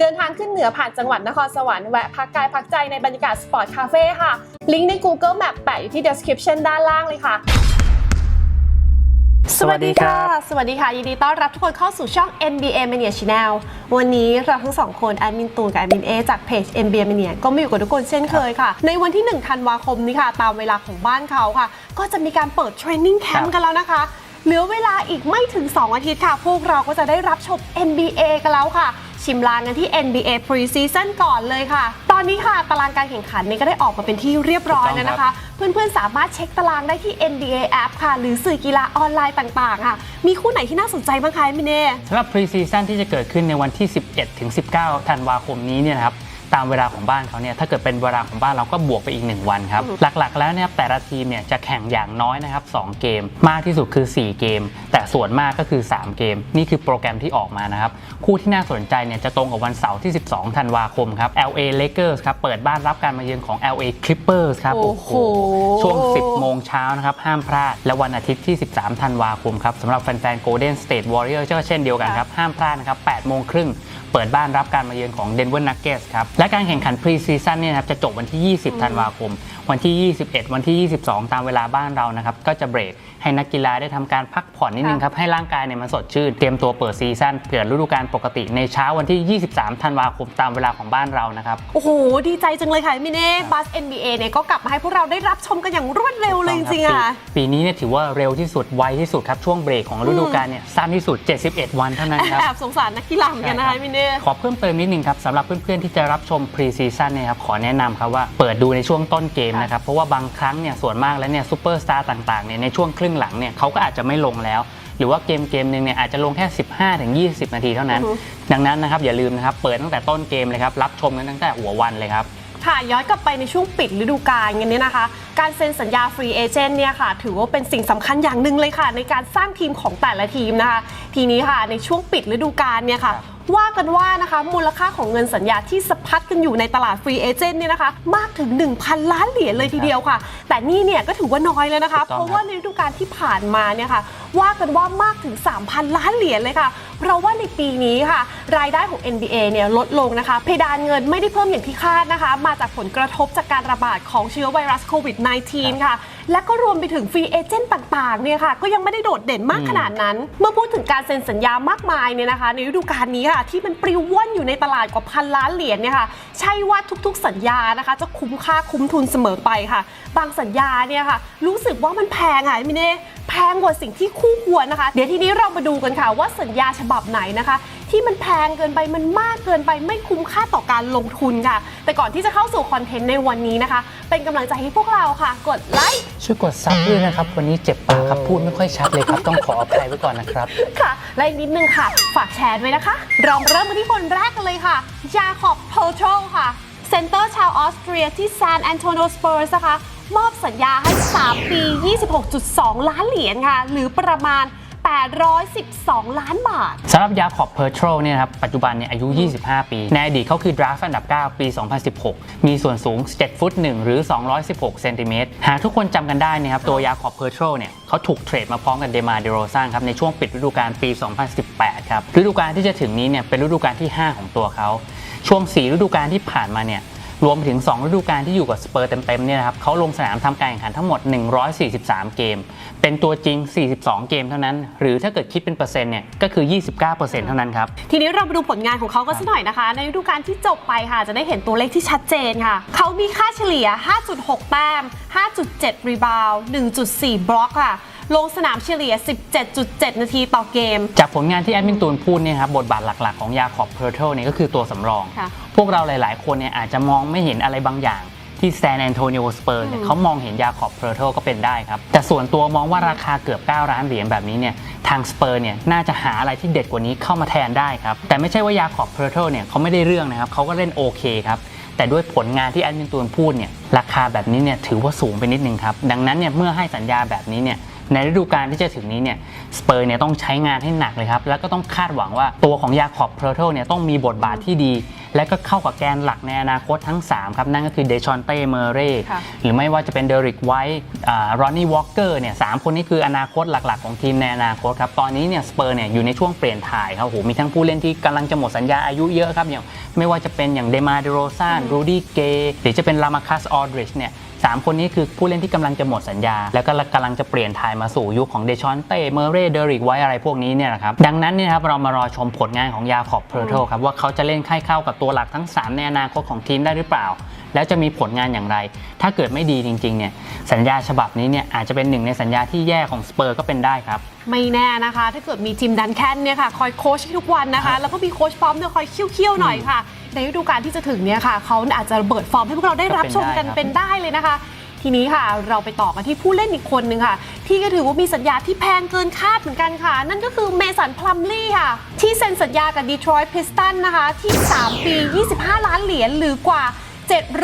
เดินทางขึ้นเหนือผ่านจังหวัดนครสวรรค์แวะพักกายพักใจในบรรยากาศสปอร์ตคาเฟ่ค่ะ ลิงก์ใน Google Map แปะอยู่ที่ description ด้านล่างเลยค่ะสวัสดีครับสวัสดีค่ะ ยินดีต้อนรับทุกคนเข้าสู่ช่อง NBA Mania Channel วันนี้เราทั้งสองคนแอดมินตูนกับแอดมินเอจากเพจ NBA Mania ก็มาอยู่กับทุกคนเช่นเคยค่ะ ในวันที่1ธันวาคมนี้ค่ะ ตามเวลาของบ้านเขาค่ะ ก็จะมีการเปิดเทรนนิ่งแคมครัป์บกันแล้วนะคะ เหลือเวลาอีกไม่ถึง 2 อาทิตย์ค่ะ พวกเราก็จะได้รับชม NBA กันแล้วค่ะ ชิมลางกันที่ NBA Preseason ก่อนเลยค่ะ ตอนนี้ค่ะตารางการแข่งขันนี่ก็ได้ออกมาเป็นที่เรียบร้อยแล้วนะคะ เพื่อนๆ สามารถเช็คตารางได้ที่ NBA App ค่ะ หรือสื่อกีฬาออนไลน์ต่างๆ ค่ะ มีคู่ไหนที่น่าสนใจบ้างคะมิเน่สำหรับ preseason ที่จะเกิดขึ้นในวันที่ 11-19 ธันวาคมนี้เนี่ยนะครับ ตามเวลาของบ้านเขาเนี่ยถ้าเกิดเป็นเวลาของบ้านเราก็บวกไปอีก 1 วันครับ หลักๆ แล้วเนี่ยแต่ละทีมเนี่ยจะแข่งอย่างน้อยนะครับ2เกม มากที่สุดคือ 4 เกม แต่ส่วนมากก็คือ 3 เกม นี่คือโปรแกรมที่ออกมานะครับ คู่ที่น่าสนใจเนี่ยจะตรงกับวันเสาร์ที่ 12 ธันวาคมครับ LA Lakers ครับเปิดบ้านรับการมาเยือนของ LA Clippers ครับโอ้โหช่วง 10 โมงเช้านะครับห้ามพลาด และวันอาทิตย์ที่ 13 ธันวาคมครับสำหรับแฟนๆ Golden State Warriors ก็เช่นเดียวกันครับห้ามพลาดนะครับ8โมงครึ่งเปิดบ้านรับการมาเยือนของ Denver Nuggets ครับและการแข่งขัน Pre-season เนี่ยนะครับจะจบวันที่ 20 ธันวาคม วันที่ 21 วันที่ 22 ตามเวลาบ้านเรานะครับ ก็จะเบรกให้นักกีฬาได้ทำการพักผ่อนนิดนึงครับ ให้ร่างกายเนี่ยมันสดชื่น เตรียมตัวเปิดซีซั่นเปิดฤดูกาลปกติในเช้าวันที่ 23 ธันวาคมตามเวลาของบ้านเรานะครับ โอ้โห ดีใจจังเลยค่ะมิเน่บัส NBA เนี่ยก็กลับมาให้พวกเราได้รับชมกันอย่างรวดเร็วเลยจริงๆต้อะครับปีปีนี้เนี่ยถือว่าเร็วที่สุดไวที่สุดครับช่วงเบรกของฤดูกาลเนี่ยสั้นที่สุด 71 วันเท่านั้นครับแอบสงสารนักกีฬาเหมือนกันนะคะมิเน่ขอเพิ่มเติมนิดนึงครับสำหรับเพื่อนๆที่จะรับชมพรีซีซั่นเนี่ยครับขอแนะนำครับว่าเปิดดูในช่วงต้นเกมนะครับ เพราะว่าบางครั้งเนี่ยส่วนมากแล้วเนี่ยซูเปอร์สตาร์ต่างๆเนี่ยในช่วงครึ่งหลังเนี่ยเขาก็อาจจะไม่ลงแล้ว หรือว่าเกมเกมหนึ่งเนี่ยอาจจะลงแค่ 15-20 นาทีเท่านั้นอือฮึดังนั้นนะครับอย่าลืมนะครับเปิดตั้งแต่ต้นเกมเลยครับรับชมกันตั้งแต่หัววันเลยครับค่ะย้อนกลับไปในช่วงปิดฤดูกาลกันเนี่ยนะคะ การเซ็นสัญญาฟรีเอเจนต์เนี่ยค่ะ ถือว่าเป็นสิ่งสำคัญอย่างหนึ่งเลยค่ะ ในการสร้างทีมของแต่ละทีมนะคะ ทีนี้ค่ะในช่วงปิดฤดูกาลเนี่ยค่ะ ว่ากันว่านะคะมูลค่าของเงินสัญญาที่สะพัดกันอยู่ในตลาดฟรีเอเจนต์เนี่ยนะคะมากถึง 1,000 ล้านเหรียญเลยทีเดียวค่ะ แต่นี่เนี่ยก็ถือว่าน้อยเลยนะคะถูกต้องเพราะว่าในฤดูกาลที่ผ่านมาเนี่ยค่ะว่ากันว่ามากถึง 3,000 ล้านเหรียญเลยค่ะ เพราะว่าในปีนี้ค่ะ รายได้ของ NBA เนี่ยลดลงนะคะ เพดานเงินไม่ได้เพิ่มอย่างที่คาดนะคะ มาจากผลกระทบจากการระบาดของเชื้อไวรัสโควิด -19 ค่ะ และก็รวมไปถึงฟรีเอเจนต์ต่างๆเนี่ยค่ะก็ยังไม่ได้โดดเด่นมากขนาดนั้น เมื่อพูดถึงการเซ็นสัญญามากมายเนี่ยนะคะ ในฤดูกาลนี้ค่ะที่มันปลิวว่อนอยู่ในตลาดกว่าพันล้านเหรียญเนี่ยค่ะใช่ว่าทุกๆสัญญานะคะ จะคุ้มค่าคุ้มทุนเสมอไปค่ะ บางสัญญาเนี่ยค่ะรู้สึกว่ามันแพงอะมิเน่แพงกว่าสิ่งที่คู่ควรนะคะ เดี๋ยวทีนี้เรามาดูกันค่ะว่าสัญญาฉบับไหนนะคะ ที่มันแพงเกินไปมันมากเกินไปไม่คุ้มค่าต่อการลงทุนค่ะ แต่ก่อนที่จะเข้าสู่คอนเทนต์ในวันนี้นะคะ เป็นกำลังใจให้พวกเราค่ะ กดไลค์ช่วยกดซับด้วยนะครับ วันนี้เจ็บปากครับพูดไม่ค่อยชัดเลยครับ ต้องขออภัยไว้ก่อนนะครับ ค่ะ และอีกนิดนึงค่ะ ฝากแชร์ด้วยนะคะ เราเริ่มกันที่คนแรกกันเลยค่ะจาคอบโพโตรค่ะ เซนเตอร์ชาวออสเตรียที่ซานแอนโตนิโอสเปอร์สนะคะ มอบสัญญาให้ 3 ปี 26.2 ล้านเหรียญค่ะ หรือประมาณ 812 ล้านบาทสำหรับยาขอบเพอร์โทรเนี่ยนะครับปัจจุบันเนี่ยอายุ 25 ปี ในอดีตเขาคือดราฟต์อันดับ 9 ปี 2016 มีส่วนสูง 7 ฟุต 1 หรือ 216 เซนติเมตรหากทุกคนจำกันได้นะครับตัวยาขอบเพอร์โทรเนี่ยเขาถูกเทรดมาพร้อมกับเดมาเดโรซันครับในช่วงปิดฤดูกาลปี 2018 ครับฤดูกาลที่จะถึงนี้เนี่ยเป็นฤดูกาลที่ 5 ของตัวเขาช่วง 4 ฤดูกาลที่ผ่านมาเนี่ย รวมถึง 2 ฤดูกาลที่อยู่กับสเปอร์เต็มๆเนี่ยนะครับเขาลงสนามทำการแข่งขันทั้งหมด 143 เกม เป็นตัวจริง 42 เกมเท่านั้น หรือถ้าเกิดคิดเป็นเปอร์เซ็นต์เนี่ยก็คือ 29%เท่านั้นครับ ทีนี้เรามาดูผลงานของเขากันสักหน่อยนะคะ ในฤดูกาลที่จบไปค่ะ จะได้เห็นตัวเลขที่ชัดเจนค่ะ เขามีค่าเฉลี่ย 5.6 แต้ม 5.7 รีบาว 1.4 บล็อกค่ะ ลงสนามเฉลี่ย 17.7 นาทีต่อเกม จากผลงานที่แอดมินตูนพูดเนี่ยครับบทบาทหลักๆ ของยาขอบเพอร์เทลเนี่ยก็คือตัวสำรอง ค่ะ พวกเราหลายๆ คนเนี่ยอาจจะมองไม่เห็นอะไรบางอย่าง ที่แซนแอนโทนิโอสเปอร์เนี่ยเขามองเห็นยาขอบเพอร์เทลก็เป็นได้ครับ แต่ส่วนตัวมองว่าราคาเกือบ 9 ล้านเหรียญแบบนี้เนี่ยทางสเปอร์เนี่ยน่าจะหาอะไรที่เด็ดกว่านี้เข้ามาแทนได้ครับ แต่ไม่ใช่ว่ายาขอบเพอร์เทลเนี่ยเขาไม่ได้เรื่องนะครับเขาก็เล่นโอเคครับแต่ด้วยผลงานที่แอดมินตูนพูดเนี่ยราคาแบบนี้เนี่ยถือว่าสูงไปนิดนึงครับดังนั้นเนี่ยเมื่อให้สัญญาแบบนี้เนี่ย ในฤดูกาลที่จะถึงนี้เนี่ยสเปอร์เนี่ยต้องใช้งานให้หนักเลยครับ แล้วก็ต้องคาดหวังว่าตัวของยาขอบเพอร์เทลเนี่ยต้องมีบทบาทที่ดี และก็เข้ากับแกนหลักในอนาคตทั้ง 3 ครับ นั่นก็คือเดชอนเต้เมเร่ค่ะหรือไม่ว่าจะเป็นเดริกไวท์รอนนี่วอลเกอร์เนี่ยสามคนนี้คืออนาคตหลักๆ ของทีมในอนาคตครับ ตอนนี้เนี่ยสเปอร์เนี่ยอยู่ในช่วงเปลี่ยนถ่ายครับโอ้โหมีทั้งผู้เล่นที่กำลังจะหมดสัญญาอายุเยอะครับอย่างไม่ว่าจะเป็นอย่างเดมาเดโรซานรูดี้เกหรือจะเป็นลามาคัสออดริชเนี่ย สามคนนี้คือผู้เล่นที่กำลังจะหมดสัญญา แล้วก็กำลังจะเปลี่ยนถ่ายมาสู่ยุคของเดชอนเต้เมเร่เดริกไวท์อะไรพวกนี้เนี่ยนะครับดังนั้นเนี่ยครับเรามารอชมผลงานของยาขอบเพอร์เทลครับว่าเขาจะเล่นค่ายเข้ากับตัวหลักทั้ง 3 ในอนาคตของทีมได้หรือเปล่า แล้วจะมีผลงานอย่างไร ถ้าเกิดไม่ดีจริงๆเนี่ยสัญญาฉบับนี้เนี่ยอาจจะเป็นหนึ่งในสัญญาที่แย่ของสเปอร์ก็เป็นได้ครับไม่แน่นะคะ ถ้าเกิดมีจิมดันแคนเนี่ยค่ะ คอยโค้ชทุกวันนะคะ แล้วก็มีโค้ชพร้อมเนี่ยคอยเคี่ยวๆหน่อยค่ะ ในฤดูกาลที่จะถึงเนี่ยค่ะเขาอาจจะระเบิดฟอร์มให้พวกเราได้รับชมกันก็เป็เป็นนได้ได้เลยนะคะ ทีนี้ค่ะเราไปต่อกันที่ผู้เล่นอีกคนหนึ่งค่ะ ที่ก็ถือว่ามีสัญญาที่แพงเกินคาดเหมือนกันค่ะ นั่นก็คือเมสันพลัมลี่ค่ะ ที่เซ็นสัญญากับดีทรอยต์พิสตันนะคะ ที่ 3 ปี 25 ล้านเหรียญหรือกว่า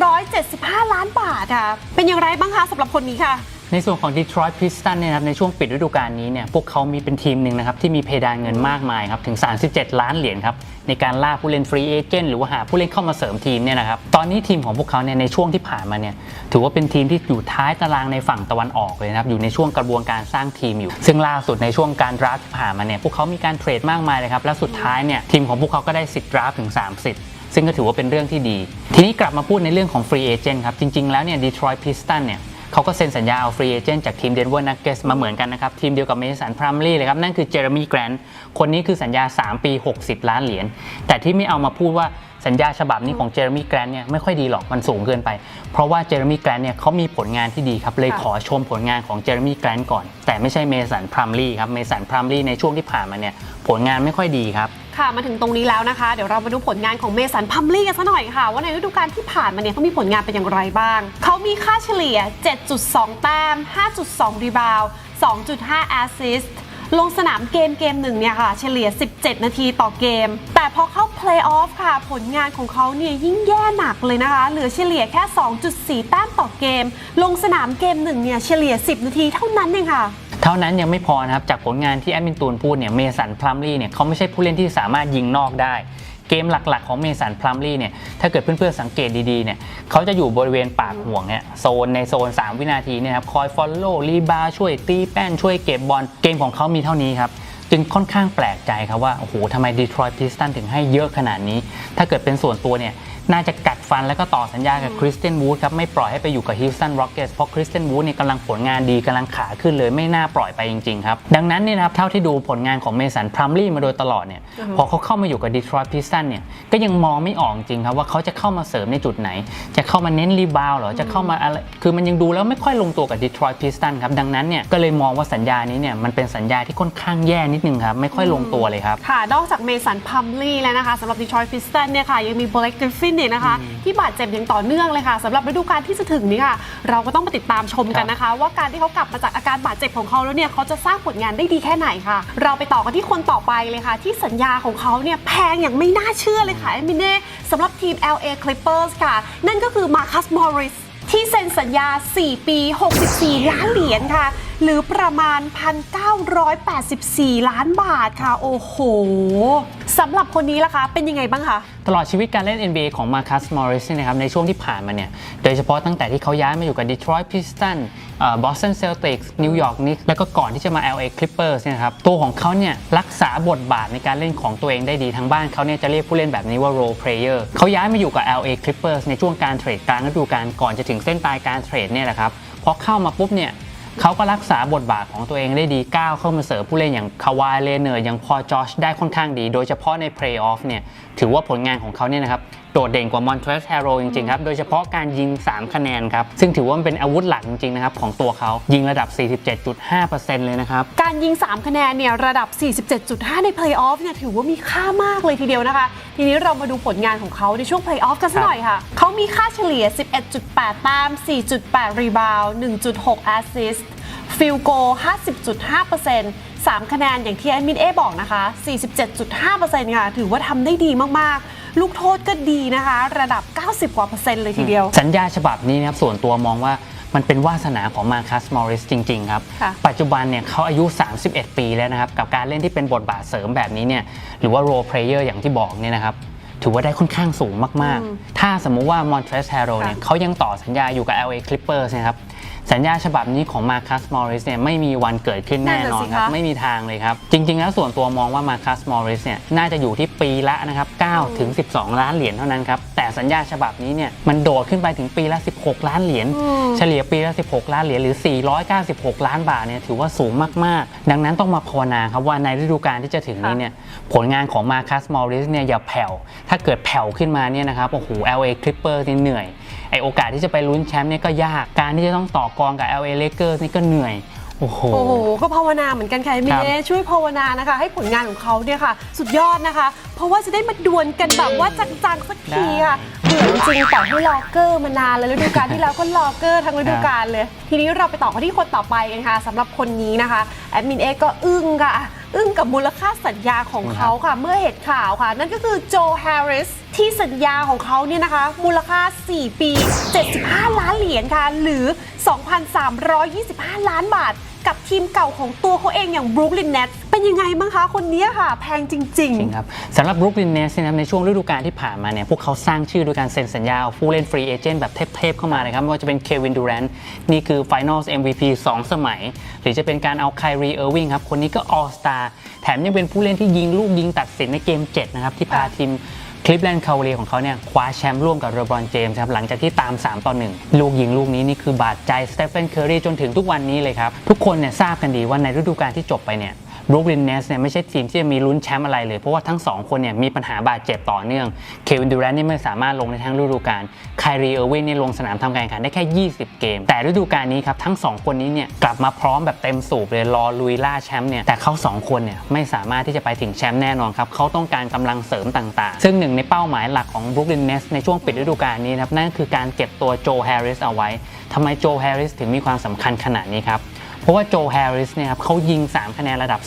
775 ล้านบาทค่ะเป็นอย่างไรบ้างคะสำหรับคนนี้ค่ะ ในส่วนของ Detroit Pistons เนี่ยนะครับในช่วงปิดฤดูกาลนี้เนี่ยพวกเขามีเป็นทีมหนึ่งนะครับที่มีเพดานเงินมากมายครับถึง 37 ล้านเหรียญครับในการล่าผู้เล่นฟรีเอเจนต์หรือว่าหาผู้เล่นเข้ามาเสริมทีมเนี่ยนะครับตอนนี้ทีมของพวกเขาเนี่ยในช่วงที่ผ่านมาเนี่ยถือว่าเป็นทีมที่อยู่ท้ายตารางในฝั่งตะวันออกเลยนะครับอยู่ในช่วงกระบวนการสร้างทีมอยู่ ซึ่งล่าสุดในช่วงการดราฟที่ผ่านมาเนี่ยพวกเขามีการเทรดมากมายเลยครับและสุดท้ายเนี่ยทีมของพวกเขาก็ได้สิทธิ์ดราฟถึง30ซึ่งก็ถือว่าเป็นเรื่องที่ดี ทีนี้กลับมาพูดในเรื่องของฟรีเอเจนต์ครับจริง ๆแล้วเนี่ยดีทรอยต์พิสตันเนี่ย เขาก็เซ็นสัญญาเอาฟรีเอเจนต์จากทีมเดนเวอร์นักเกสมาเหมือนกันนะครับ ทีมเดียวกับเมสันพรัมลี่เลยครับ นั่นคือเจอร์มีแกรนด์คนนี้คือสัญญา 3 ปี 60 ล้านเหรียญแต่ที่ไม่เอามาพูดว่า สัญญาฉบับนี้ของเจอร์มี่แกรนต์เนี่ยไม่ค่อยดีหรอกมันสูงเกินไป เพราะว่าเจอร์มี่แกรนต์เนี่ยเขามีผลงานที่ดีครับ เลยค่ะขอชมผลงานของเจอร์มี่แกรนต์ก่อน แต่ไม่ใช่เมสันพรัมลี่ครับเมสันพรัมลี่ในช่วงที่ผ่านมาเนี่ยผลงานไม่ค่อยดีครับค่ะมาถึงตรงนี้แล้วนะคะ เดี๋ยวเรามาดูผลงานของเมสันพัมลี่กันสักหน่อยค่ะ ว่าในฤดูกาลที่ผ่านมาเนี่ยเขามีผลงานเป็นอย่างไรบ้าง เขามีค่าเฉลี่ย 7.2 แต้ม 5.2 รีบาวด์2.5 แอสซิสต์ ลงสนามเกมเกมหนึ่งเนี่ยค่ะ เฉลี่ย 17 นาทีต่อเกม แต่พอเข้าเพลย์ออฟค่ะ ผลงานของเขาเนี่ยยิ่งแย่หนักเลยนะคะ เหลือเฉลี่ยแค่ 2.4 แต้มต่อเกม ลงสนามเกมหนึ่งเนี่ยเฉลี่ย 10 นาทีเท่านั้นเองค่ะเท่านั้นยังไม่พอนะครับ จากผลงานที่แอดมินตูนพูดเนี่ยเมสันพลัมลี่เนี่ยเขาไม่ใช่ผู้เล่นที่สามารถยิงนอกได้ เกมหลักๆ ของเมสันพลัมลี่เนี่ยถ้าเกิดเพื่อนๆสังเกตดีๆเนี่ยเขาจะอยู่บริเวณปากห่วงเนี่ยโซนในโซน 3 วินาทีเนี่ยครับคอยฟอลโล่รีบาช่วยตีแป้นช่วยเก็บบอลเกมของเขามีเท่านี้ครับจึงค่อนข้างแปลกใจครับว่าโอ้โหทำไมดีทรอยต์พิสตันถึงให้เยอะขนาดนี้ ถ้าเกิดเป็นส่วนตัวเนี่ย น่าจะกัดฟันแล้วก็ต่อสัญญากับคริสเตนวูดครับไม่ปล่อยให้ไปอยู่กับฮิลสันร็อกเกสเพราะคริสเตนวูดเนี่ยกำลังผลงานดีกำลังขาขึ้นเลยไม่น่าปล่อยไปจริงๆครับ ดังนั้นเนี่ยนะครับเท่าที่ดูผลงานของเมสันพรัมลี่มาโดยตลอดเนี่ยอือฮึพอเขาเข้ามาอยู่กับดีทรอยต์พิสตันเนี่ยก็ยังมองไม่ออกจริงครับว่าเขาจะเข้ามาเสริมในจุดไหน จะเข้ามาเน้นรีบาวด์เหรอจะเข้ามาอะไรคือมันยังดูแล้วไม่ค่อยลงตัวกับดีทรอยต์พิสตันครับดังนั้นเนี่ยก็เลยมองว่าสัญญานี้เนี่ยมันเป็นสัญญาที่ค่อนข้างแย่นิดนึงครับไม่ค่อยลงตัวเลยครับค่ะนอกจากเมสันพัมลี่แล้วนะคะสำหรับดีทรอยต์พิสตันเนี่ยค่ะยังมีเบล k กกริฟฟินเนี่ยนะคะ ที่บาดเจ็บอย่างต่อเนื่องเลยค่ะสำหรับฤดูกาลที่จะถึงนี้ค่ะ เราก็ต้องมาติดตามชมกันนะคะ ว่าการที่เขากลับมาจากอาการบาดเจ็บของเขาแล้วเนี่ยเขาจะสร้างผลงานได้ดีแค่ไหนค่ะ เราไปต่อกันที่คนต่อไปเลยค่ะ ที่สัญญาของเขาเนี่ยแพงอย่างไม่น่าเชื่อเลยค่ะเอมิเน่สำหรับทีม LA Clippers ค่ะ นั่นก็คือมาคัสมอริสที่เซ็นสัญญา 4 ปี 64 ล้านเหรียญค่ะหรือประมาณ 1,984 ล้านบาทค่ะ โอ้โหสำหรับคนนี้ล่ะคะ เป็นยังไงบ้างคะ ตลอดชีวิตการเล่น NBA ของมาคัสมอริสเนี่ยนะครับในช่วงที่ผ่านมาเนี่ย โดยเฉพาะตั้งแต่ที่เขาย้ายมาอยู่กับ Detroit Pistons บอสตันเซลติกส์นิวยอร์กนิกแล้วก็ก่อนที่จะมา LA Clippers เนี่ยนะครับตัวของเขาเนี่ยรักษาบทบาทในการเล่นของตัวเองได้ดีทั้งบ้านเขาเนี่ยจะเรียกผู้เล่นแบบนี้ว่า role player เขาย้ายมาอยู่กับ LA Clippers ในช่วงการเทรดกลางฤดูกาลก่อนจะถึงเส้นตายการเทรดเนี่ยแหละครับพอเข้ามาปุ๊บเนี่ย เขาก็รักษาบทบาทของตัวเองได้ดีก้าวเข้ามาเสริมผู้เล่นอย่างคาวายเลเนอร์อย่างพอจอชได้ค่อนข้างดี โดยเฉพาะในเพลย์ออฟเนี่ยถือว่าผลงานของเขาเนี่ยนะครับ โดดเด่นกว่ามอนเทรสแฮโรจริงๆครับ โดยเฉพาะการยิง 3 คะแนนครับ ซึ่งถือว่ามันเป็นอาวุธหลักจริงๆนะครับของตัวเขายิงระดับ 47.5%เลยนะครับ การยิง 3 คะแนนเนี่ยระดับ 47.5 ในเพลย์ออฟเนี่ยถือว่ามีค่ามากเลยทีเดียวนะคะ ทีนี้เรามาดูผลงานของเขาในช่วงเพลย์ออฟกันสักหน่อยค่ะ เขามีค่าเฉลี่ย 11.8 แต้ม 4.8 รีบาวด์1.6 แอสซิสต์ฟิลโก 50.5% 3 คะแนนอย่างที่แอดมินเอบอกนะคะ 47.5%ค่ะ ถือว่าทำได้ดีมาก ๆ ลูกโทษก็ดีนะคะ ระดับ 90 กว่าเปอร์เซ็นต์เลยทีเดียว สัญญาฉบับนี้นะครับส่วนตัวมองว่ามันเป็นวาสนาของมาคัสมอริสจริง ๆ ครับค่ะปัจจุบันเนี่ยเขาอายุ 31 ปีแล้วนะครับ กับการเล่นที่เป็นบทบาทเสริมแบบนี้เนี่ยหรือว่า role player อย่างที่บอกเนี่ยนะครับ ถือว่าได้ค่อนข้างสูงมากอืมๆถ้าสมมุติว่ามอนเทรสเ a โรเนี่ยค่ะเขายังต่อสัญญาอยู่กับ LA Clippers นะครับ สัญญาฉบับนี้ของมาคัสมอริสเนี่ยไม่มีวันเกิดขึ้นแน่นอนครับนั่นน่ะสิคะไม่มีทางเลยครับ จริง ๆ แล้วส่วนตัวมองว่ามาคัสมอริสเนี่ยน่าจะอยู่ที่ปีละนะครับ9ถึง12 ล้านเหรียญเท่านั้นครับ แต่สัญญาฉบับนี้เนี่ยมันโดดขึ้นไปถึงปีละ 16 ล้านเหรียญอืมเฉลี่ยปีละ 16 ล้านเหรียญหรือ 496 ล้านบาทเนี่ยถือว่าสูงมากๆ ดังนั้นต้องมาภาวนาครับว่าในฤดูกาลที่จะถึงนี้เนี่ยผลงานของมาคัสมอริสเนี่ยอย่าแผ่วถ้าเกิดแผ่วขึ้นมาเนี่ยนะครับโอ้โห LA Clippers นี่เหนื่อยไอโอกาสที่จะไปลุ้นแชมป์เนี่ยก็ยากการที่จะต้องต่อกรกับ LA Lakers นี่ก็เหนื่อย โอ้โห โอ้โห ก็ภาวนาเหมือนกันค่ะเอมิครับเน่ช่วยภาวนานะคะ ให้ผลงานของเขาเนี่ยค่ะ สุดยอดนะคะ เพราะว่าจะได้มาดวลกันแบบว่าจังๆสักทีค่ะเบื่อจริงๆต่อให้ลอเกอร์มานานแล้วฤดูกาลที่แล้วก็ลอเกอร์ทั้งฤดูกาลเลย ทีนี้เราไปต่อกันที่คนต่อไปกันค่ะสำหรับคนนี้นะคะแอดมินเอก็อึ้งค่ะ อึ้งกับมูลค่าสัญญาของเขาค่ะ เมื่อเหตุข่าวค่ะ นั่นก็คือโจแฮร์ริสที่สัญญาของเขาเนี่ยนะคะ มูลค่า 4 ปี 75 ล้านเหรียญค่ะ หรือ 2,325 ล้านบาท กับทีมเก่าของตัวเขาเองอย่างบรูคลินเน t เป็นยังไงบ้างคะคนนี้ค่ะ แพงจริง จริงครับสำหรับ Brooklyn Nets นะครับในช่วงฤดูกาลที่ผ่านมาเนี่ยพวกเขาสร้างชื่อด้วยการเซ็นสัญญาเอาผู้เล่นฟรีเอเจนต์แบบเทพๆเข้ามาเลยครับไม่ว่าจะเป็นเควินดูแรนต์นี่คือ Finals MVP 2 สมัย หรือจะเป็นการเอาไคลีเออร์วิงครับคนนี้ก็ All Star แถมยังเป็นผู้เล่นที่ยิงลูกยิงตัดสินในเกม7นะครับที่พาทีม คลิปแลนด์คาวเลียของเขาเนี่ยคว้าแชมป์ร่วมกับเรบรอนเจมส์ครับหลังจากที่ตาม 3 ต่อ 1 ลูกยิงลูกนี้นี่คือบาดใจสเตฟ h นเคอรีจนถึงทุกวันนี้เลยครับ ทุกคนเนี่ยทราบกันดีว่าในฤดูกาลที่จบไปเนี่ย บรูคลินเนสเนี่ยไม่ใช่ทีมที่จะมีลุ้นแชมป์อะไรเลย เพราะว่าทั้ง 2 คนเนี่ยมีปัญหาบาดเจ็บต่อเนื่อง เควินดูแรนต์นี่ไม่สามารถลงในทั้งฤดูกาลไครีเออร์วินเนี่ยลงสนามทำการแข่งขันได้แค่ 20 เกม แต่ฤดูกาลนี้ครับทั้ง 2 คนนี้เนี่ยกลับมาพร้อมแบบเต็มสูบเลยรอลุยล่าแชมป์เนี่ยแต่เขา 2 คนเนี่ยไม่สามารถที่จะไปถึงแชมป์แน่นอนครับเขาต้องการกำลังเสริมต่างๆ ซึ่งหนึ่งในเป้าหมายหลักของบรูคลินเนสในช่วงปิดฤดูกาลนี้นะครับนั่นคือการเก็บตัวโจแฮร์ริสเอาไว้ทำไมโจแฮร์ริสถึงมีความสำคัญขนาดนี้ครับ เพราะว่าโจแฮร์ริสเนี่ยครับเขายิง 3 คะแนนระดับ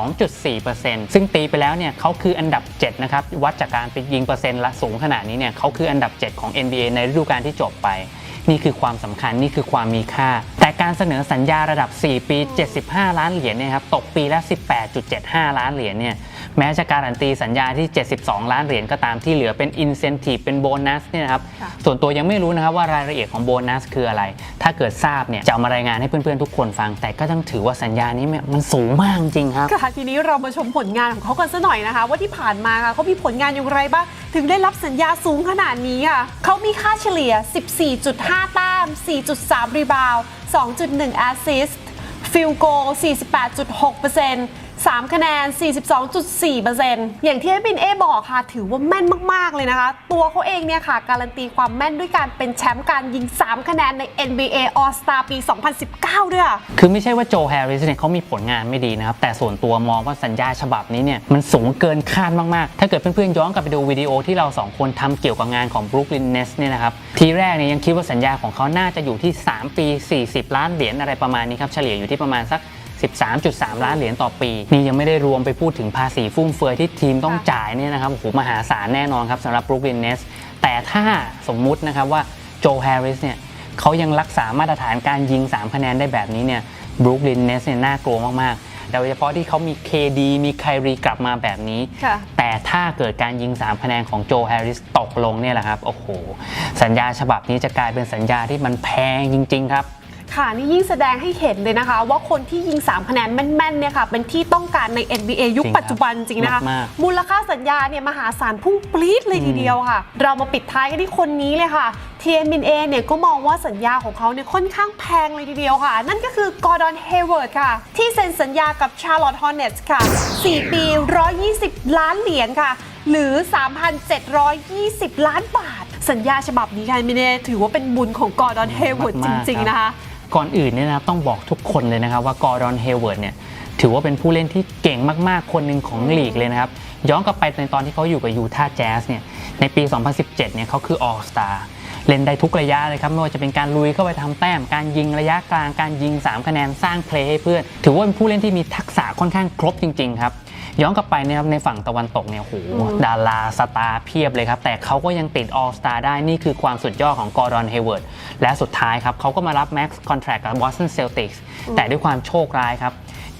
42.4%ซึ่งตีไปแล้วเนี่ยเขาคืออันดับ 7 นะครับ วัดจากการไปยิงเปอร์เซ็นต์ละสูงขนาดนี้เนี่ยเขาคืออันดับ 7 ของ NBA ในฤดูกาลที่จบไป นี่คือความสำคัญนี่คือความมีค่า แต่การเสนอสัญญาระดับ 4 ปี 75 ล้านเหรียญเนี่ยครับตกปีละ 18.75 ล้านเหรียญเนี่ย แม้จะการันตีสัญญาที่ 72 ล้านเหรียญก็ตามที่เหลือเป็น incentive เป็นโบนัสเนี่ยนะครับค่ะส่วนตัวยังไม่รู้นะครับว่ารายละเอียดของโบนัสคืออะไร ถ้าเกิดทราบเนี่ยจะเอามารายงานให้เพื่อนๆทุกคนฟัง แต่ก็ต้องถือว่าสัญญานี้เนี่ยมันสูงมากจริงครับๆค่ะทีนี้เรามาชมผลงานของเขากันซะหน่อยนะคะ ว่าที่ผ่านมาค่ะเขามีผลงานอย่างไรบ้างถึงได้รับสัญญาสูงขนาดนี้ค่ะเขามีค่าเฉลี่ย 14.5 แต้ม 4.3 รีบาวด์2.1 แอสซิสต์ฟิลโก 48.6% 3 คะแนน 42.4%อย่างที่บินเอบอกค่ะ ถือว่าแม่นมาก ๆ เลยนะคะ ตัวเขาเองเนี่ยค่ะ การันตีความแม่นด้วยการเป็นแชมป์การยิง 3 คะแนนใน NBA All Star ปี 2019 ด้วย คือไม่ใช่ว่าโจแฮร์ริสเนี่ยเขามีผลงานไม่ดีนะครับ แต่ส่วนตัวมองว่าสัญญาฉบับนี้เนี่ยมันสูงเกินคาดมาก ๆ ถ้าเกิดเพื่อน ๆ ย้อนกลับไปดูวิดีโอที่เรา 2 คนทำเกี่ยวกับงานของ Brooklyn Nets เนี่ยนะครับ ทีแรกเนี่ยยังคิดว่าสัญญาของเขาน่าจะอยู่ที่ 3 ปี 40 ล้านเหรียญอะไรประมาณนี้ครับเฉลี่ยอยู่ที่ประมาณสัก 13.3 ล้านเหรียญต่อปี นี่ยังไม่ได้รวมไปพูดถึงภาษีฟุ่มเฟือยที่ทีมต้องจ่ายเนี่ยนะครับโอ้โหมหาศาลแน่นอนครับสำหรับ Brooklyn Nets แต่ถ้าสมมุตินะครับว่าโจแฮร์ริสเนี่ยเขายังรักษามาตรฐานการยิง 3 คะแนนได้แบบนี้เนี่ยบรูคลินเนสเนี่ยน่ากลัวมากๆโดยเฉพาะที่เขามี KD มีไครีกลับมาแบบนี้ค่ะแต่ถ้าเกิดการยิง 3 คะแนนของโจแฮร์ริสตกลงเนี่ยแหละครับ โอ้โห สัญญาฉบับนี้จะกลายเป็นสัญญาที่มันแพงจริง ๆ ครับ ค่ะนี่ยิ่งแสดงให้เห็นเลยนะคะ ว่าคนที่ยิง 3 คะแนนแม่นๆเนี่ยค่ะเป็นที่ต้องการใน NBA ยุคจริงครับปัจจุบันจริงนะคะ มากมูลค่าสัญญาเนี่ยมหาศาลพุ่งปรี๊ดเลยทีเดียวค่ะ เรามาปิดท้ายกันที่คนนี้เลยค่ะเทียนมินเอเนี่ยก็มองว่าสัญญาของเขาเนี่ยค่อนข้างแพงเลยทีเดียวค่ะ นั่นก็คือกอร์ดอนเฮเวิร์ดค่ะ ที่เซ็นสัญญากับ Charlotte Hornets ค่ะ 4 ปี 120 ล้านเหรียญค่ะ หรือ 3,720 ล้านบาท สัญญาฉบับนี้ค่ะมินเอถือว่าเป็นบุญของกอร์ดอนเฮเวิร์ดจมากๆริงครับๆนะคะ ก่อนอื่นเนี่ยนะครับต้องบอกทุกคนเลยนะครับว่ากอร์ดอนเฮเวิร์ดเนี่ยถือว่าเป็นผู้เล่นที่เก่งมากๆ คนหนึ่งของลีกเลยนะครับ ย้อนกลับไปในตอนที่เขาอยู่กับยูทาห์แจ๊สเนี่ยในปี 2017 เนี่ยเขาคือออสตาร์ เล่นได้ทุกระยะเลยครับไม่ว่าจะเป็นการลุยเข้าไปทำแต้ม การยิงระยะกลางการยิง 3 คะแนนสร้างเพลย์ให้เพื่อน ถือว่าเป็นผู้เล่นที่มีทักษะค่อนข้างครบจริง ๆ ครับย้อนกลับไปเนี่ยครับในฝั่งตะวันตกเนี่ยโหดาราสตาร์เพียบเลยครับ แต่เขาก็ยังติดออ l สตาร์ได้นี่คือความสุดยอดของกอร์ดอนเฮเวิร์ดและสุดท้ายครับเขาก็มารับแม็กซ์คอนแทรคกับบอสตันเซลติกส์แต่ด้วยความโชคร้ายครับ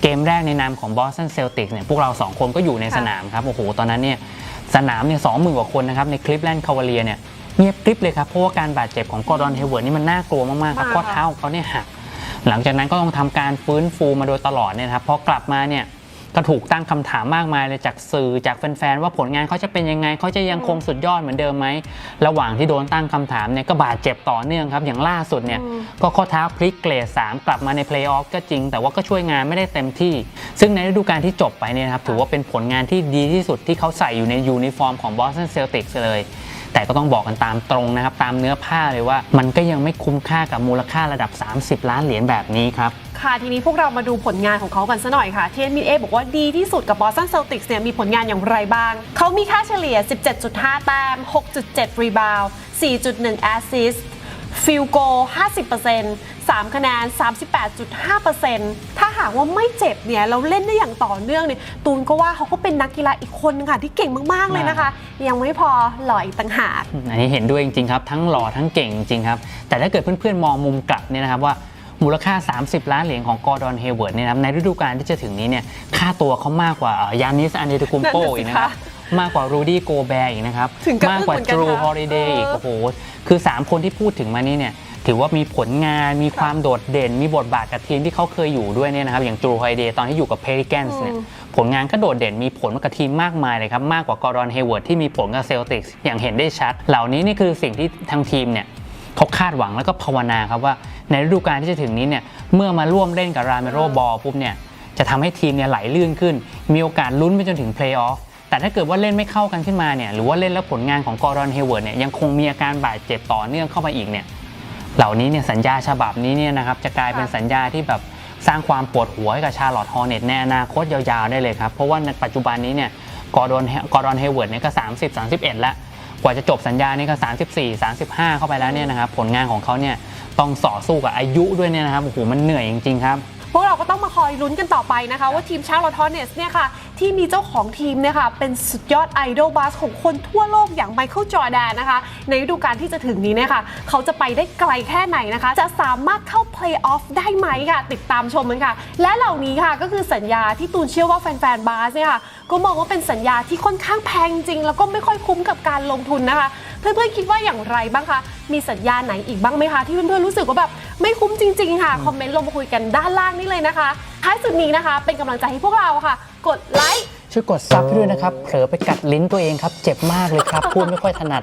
เกมแรกในนามของบอสตันเซลติกส์เนี่ยพวกเรา 2 คนก็อยู่ในค่ะสนามครับ โอ้โห ตอนนั้นเนี่ยสนามเนี่ยสองหมื่นกว่าคนนะครับ ในคลิปแลนด์คาวาเลียเนี่ย เงียบกริบเลยครับ เพราะว่าการบาดเจ็บของกอร์ดอนเฮเวิร์ดนี่มันน่ากลัวมากๆครับมากข้อเท้าของเขาเนี่ยหักหลังจากนั้นก็ต้องทำการฟื้นฟูมาโดยตลอดเนี่ยนะครับพอกลับมาเนี่ยก็ถูกตั้งคำถามมากมายเลยจากสื่อจากแฟนๆว่าผลงานเขาจะเป็นยังไงเขาจะยังคงสุดยอดเหมือนเดิมไหมระหว่างที่โดนตั้งคำถามเนี่ยก็บาดเจ็บต่อเนื่องครับอย่างล่าสุดเนี่ยอืมก็ข้อเท้าพลิกเกรด3กลับมาในเพลย์ออฟก็จริง แต่ว่าก็ช่วยงานไม่ได้เต็มที่ ซึ่งในฤดูกาลที่จบไปเนี่ยนะครับถือว่าเป็นผลงานที่ดีที่สุดที่เขาใส่อยู่ในยูนิฟอร์มของ Boston Celtics เลย แต่ก็ต้องบอกกันตามตรงนะครับ ตามเนื้อผ้าเลยว่า มันก็ยังไม่คุ้มค่ากับมูลค่าระดับ 30 ล้านเหรียญแบบนี้ครับค่ะทีนี้พวกเรามาดูผลงานของเขากันซะหน่อยค่ะที่ NBA บอกว่าดีที่สุดกับบอสตันเซลติกส์เนี่ยมีผลงานอย่างไรบ้าง เขามีค่าเฉลี่ย 17.5 แต้ม 6.7 รีบาวด์4.1 แอสซิสต์ ฟิลโก 50% 3 คะแนน 38.5%ถ้าหากว่าไม่เจ็บเนี่ยเราเล่นได้อย่างต่อเนื่องเนี่ยตูนก็ว่าเขาก็เป็นนักกีฬาอีกคนนึงค่ะ ที่เก่งมาก ๆ เลยนะคะ ยังไม่พอหล่ออีกต่างหาก อันนี้เห็นด้วยจริง ๆ ครับ ทั้งหล่อทั้งเก่งจริงๆครับ แต่ถ้าเกิดเพื่อน ๆ มองมุมกลับเนี่ยนะครับว่ามูลค่า 30 ล้านเหรียญของกอร์ดอนเฮเวิร์ดเนี่ยนะครับในฤดูกาลที่จะถึงนี้เนี่ยค่าตัวเขามากกว่ายานิสอันเดตคุมโปนั่นน่ะสิอีกนะครับคะ มากกว่ารูดี้โกแบร์อีกนะครับ ถึงกับมากกว่าอึ้งเหมือนกันดรูค่ะฮอริเดย์อีกเออ โอ้โห คือ 3 คนที่พูดถึงมานี่เนี่ย ถือว่ามีผลงานมีความโดดเด่น มีบทบาทกับทีมที่เขาเคยอยู่ด้วยเนี่ยนะครับ อย่างดรูฮอริเดย์ตอนที่อยู่กับเพริแกนส์เนี่ย ผลงานก็โดดเด่นมีผลกับทีมมากมายเลยครับ มากกว่ากอรอนเฮเวิร์ดที่มีผลกับเซลติกส์อย่างเห็นได้ชัด เหล่านี้นี่คือสิ่งที่ทางทีมเนี่ย เขาคาดหวังแล้วก็ภาวนาครับว่าในฤดูกาลที่จะถึงนี้เนี่ยเมื่อมาร่วมเล่นกับราเมโรบอลปุ๊บเนี่ยจะทำให้ทีมเนี่ยไหลลื่นขึ้น มีโอกาสลุ้นไปจนถึงเพลย์ออฟ แต่ถ้าเกิดว่าเล่นไม่เข้ากันขึ้นมาเนี่ยหรือว่าเล่นแล้วผลงานของกอรอนเฮเวิร์ดเนี่ยยังคงมีอาการบาดเจ็บต่อเนื่องเข้ามาอีกเนี่ยเหล่านี้เนี่ยสัญญาฉบับนี้เนี่ยนะครับจะกลายเป็นสัญญาที่แบบสร้างความปวดหัวให้กับชาร์ลอตฮอร์เน็ตในอนาคตยาวๆได้เลยครับเพราะว่าในปัจจุบันนี้เนี่ยกอร์ดอนกอร์ดอนเฮเวิร์ดเนี่ยก็ 30 31 แล้วกว่าจะจบสัญญานี่ก็ 34 35 เข้าไปแล้วเนี่ยนะครับผลงานของเขาเนี่ยต้องต่อสู้กับอายุด้วยเนี่ยนะครับโอ้โหมันเหนื่อยจริงๆครับ พวกเราก็ต้องมาคอยลุ้นกันต่อไปนะคะ ว่าทีมชาร์ลอตทอนเนสเนี่ยค่ะ ที่มีเจ้าของทีมเนี่ยค่ะ เป็นสุดยอดไอดอลบาสของคนทั่วโลกอย่างไมเคิลจอร์แดนนะคะ ในฤดูกาลที่จะถึงนี้เนี่ยค่ะเขาจะไปได้ไกลแค่ไหนนะคะ จะสามารถเข้าเพลย์ออฟได้ไหมค่ะ ติดตามชมกันค่ะ และเหล่านี้ค่ะก็คือสัญญาที่ตูนเชื่อว่าแฟนๆบาสเนี่ยค่ะก็มองว่าเป็นสัญญาที่ค่อนข้างแพงจริง แล้วก็ไม่ค่อยคุ้มกับการลงทุนนะคะ เพื่อนๆคิดว่าอย่างไรบ้างคะ มีสัญญาไหนอีกบ้างไหมคะ ที่เพื่อนๆรู้สึกว่าแบบไม่คุ้มจริง ๆ ค่ะ คอมเมนต์ลงมาคุยกันด้านล่างนี่เลยนะคะ ท้ายสุดนี้นะคะ เป็นกำลังใจให้พวกเราค่ะ กดไลค์ ช่วยกดซับให้ด้วยนะครับ เผลอไปกัดลิ้นตัวเองครับ เจ็บมากเลยครับ พูดไม่ค่อยถนัด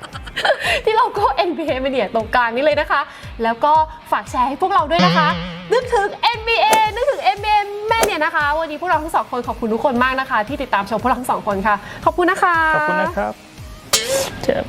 ที่เราก็ NBA มาเนี่ยตรงกลางนี่เลยนะคะ แล้วก็ฝากแชร์ให้พวกเราด้วยนะคะ นึกถึง NBA นึกถึง NBA แม่เนี่ยนะคะ วันนี้พวกเราทั้งสองคนขอบคุณทุกคนมากนะคะ ที่ติดตามชมพวกเราทั้งสองคนค่ะ ขอบคุณนะคะ ขอบคุณนะครับ เจ็บ